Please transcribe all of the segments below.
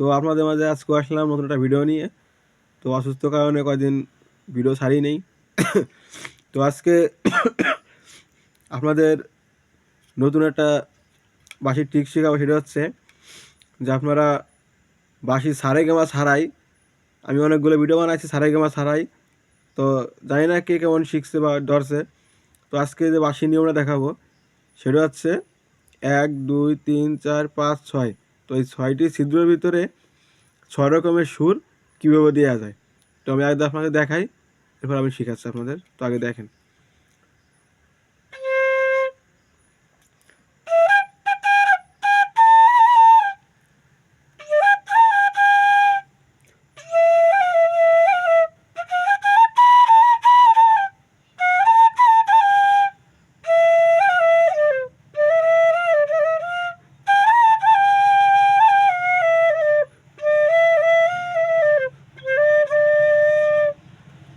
তো আপনাদের মাঝে আজকে আসলাম নতুন একটা ভিডিও নিয়ে। তো অসুস্থ কারণে কয়দিন ভিডিও ছাড়ি নেই। তো আজকে আপনাদের নতুন একটা বাসির ট্রিক শেখাবো, সেটা হচ্ছে যে আপনারা বাসি সারে গেমা ছাড়াই, আমি অনেকগুলো ভিডিও বানাইছি সারে গেমা সারাই তো জানি না কে কেমন শিখছে বা ডরছে তো আজকে যে বাসি নিয়মটা দেখাবো, সেটা হচ্ছে এক, দুই, তিন, চার, পাঁচ, ছয়। তো এই ছয়টি ছিদ্রের ভিতরে ছয় রকমের সুর কীভাবে দেওয়া যায়? তো আমি আগে আপনাকে দেখাই, এরপর আমি শিখাচ্ছি আপনাদের। তো আগে দেখেন।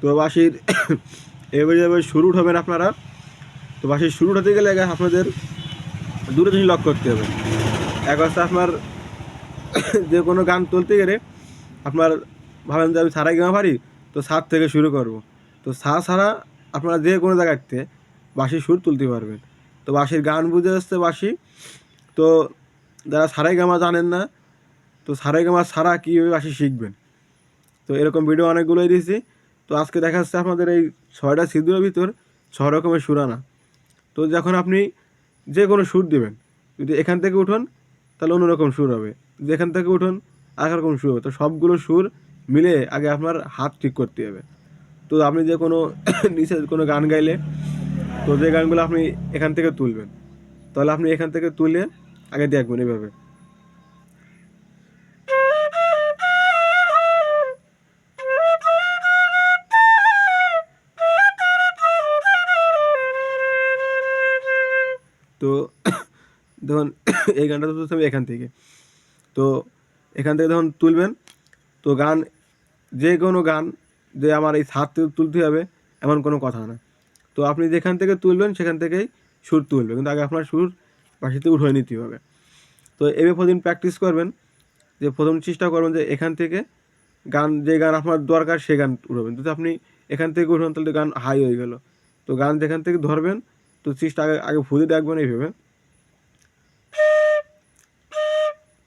তো বাসির এবারে এবার শুরু উঠাবেন আপনারা। তো বাসির শুরু উঠাতে গেলে আপনাদের দুটো জিনিস লক করতে হবে। এক হচ্ছে আপনার যে কোনো গান তুলতে গেলে আপনার ভাবেন যে আমি সারা গেমা পারি, তো সাত থেকে শুরু করব। তো সা ছাড়া আপনারা যে কোনো জায়গাতে বাঁশির সুর তুলতে পারবেন। তো বাঁশির গান বুঝে আসছে বাঁশি তো যারা সারাই গামা জানেন না, তো সারাই গামা ছাড়া কীভাবে বাঁশি শিখবেন? তো এরকম ভিডিও অনেকগুলোই দিয়েছি। তো আজকে দেখা যাচ্ছে আপনাদের এই ছয়টা সিঁদুরের ভিতর ছয় রকমের সুর আনা। তো যখন আপনি যে কোনো সুর দেবেন, যদি এখান থেকে উঠুন, তাহলে অন্যরকম সুর হবে। যেখান থেকে উঠুন রকম সুর হবে। তো সবগুলো সুর মিলে আগে আপনার হাত ঠিক করতে হবে। তো আপনি যে কোনো নিচে কোনো গান গাইলে, তো যে গানগুলো আপনি এখান থেকে তুলবেন, তাহলে আপনি এখান থেকে তুলে আগে দেখবেন এভাবে। দেখুন এই গানটা তো তুলতে এখান থেকে। তো এখান থেকে যখন তুলবেন, তো গান, যে কোনো গান যে আমার এই থেকে তুলতে হবে, এমন কোনো কথা না। তো আপনি যেখান থেকে তুলবেন, সেখান থেকেই সুর তুলবে। কিন্তু আগে আপনার সুর বাসিতে উঠিয়ে নিতে হবে। তো এভাবে প্রতিদিন প্র্যাকটিস করবেন, যে প্রথম চেষ্টা করবেন যে এখান থেকে গান, যে গান আপনার দরকার, সে গান উঠবেন। যদি আপনি এখান থেকে উঠবেন, তাহলে গান হাই হয়ে গেল। তো গান যেখান থেকে ধরবেন, তো চেষ্টা আগে আগে ফুলে দেখবেন এইভাবে।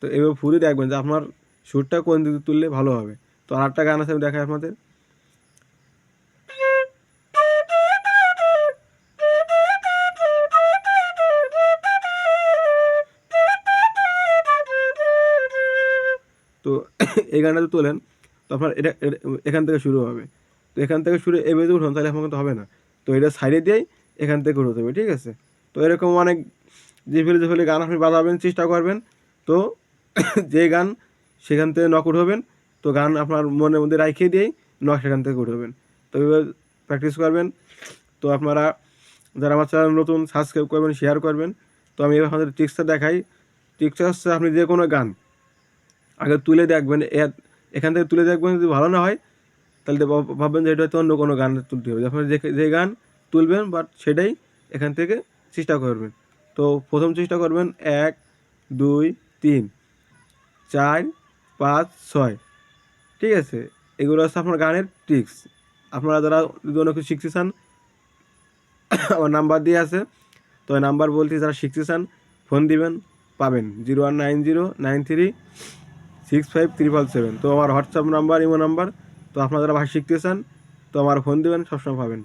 তো এভাবে ফুলে দেখবেন যে আপনার সুরটা কোন দিকে তুললে ভালো হবে। তো আর একটা গান আছে, আমি দেখাই আপনাদের। তো এই গানটা তো তোলেন, তো আপনার এটা, এটা- এখান থেকে শুরু হবে। তো এখান থেকে শুরু এভাবে উঠুন, তাহলে আপনার কিন্তু হবে না। তো এটা সাইডে দিয়েই এখান থেকে উঠতে হবে ঠিক আছে? তো এরকম অনেক যে ফেলে যে ফেলে গান আপনি বাজাবেন, চেষ্টা করবেন। তো যে গান সেখান থেকে নক উঠবেন তো গান আপনার মনের মধ্যে রাখিয়ে দিয়েই নক সেখান থেকে উঠবেন তো এভাবে প্র্যাকটিস করবেন। তো আপনারা যারা আমার চ্যানেল নতুন সাবস্ক্রাইব করবেন শেয়ার করবেন। তো আমি এবার আপনাদের টিক্সটা দেখাই। টিক্সটা হচ্ছে আপনি যে কোনো গান আগে তুলে দেখবেন এখান থেকে তুলে দেখবেন যদি ভালো না হয়, তাহলে ভাববেন যে এটা হয়তো অন্য কোনো গান তুলতে হবে। আপনার যে যে গান তুলবেন বাট সেটাই এখান থেকে চেষ্টা করবেন। তো প্রথম চেষ্টা করবেন, এক, দুই, তিন। চার, পাঁচ, ছয়। ঠিক আছে? এগুলো হচ্ছে আপনার গানের ট্রিক্স আপনারা যারা যদি অন্য কিছু শিখতে চান, আমার নাম্বার দিয়ে আছে। তো নাম্বার বলতে যারা শিখতে চান ফোন দিবেন, পাবেন। Zero one nine zero nine three six five triple seven তো আমার হোয়াটসঅ্যাপ নাম্বার ইমো নাম্বার তো আপনারা যারা ভাষা শিখতে চান, তো আমার ফোন দেবেন, সবসময় পাবেন।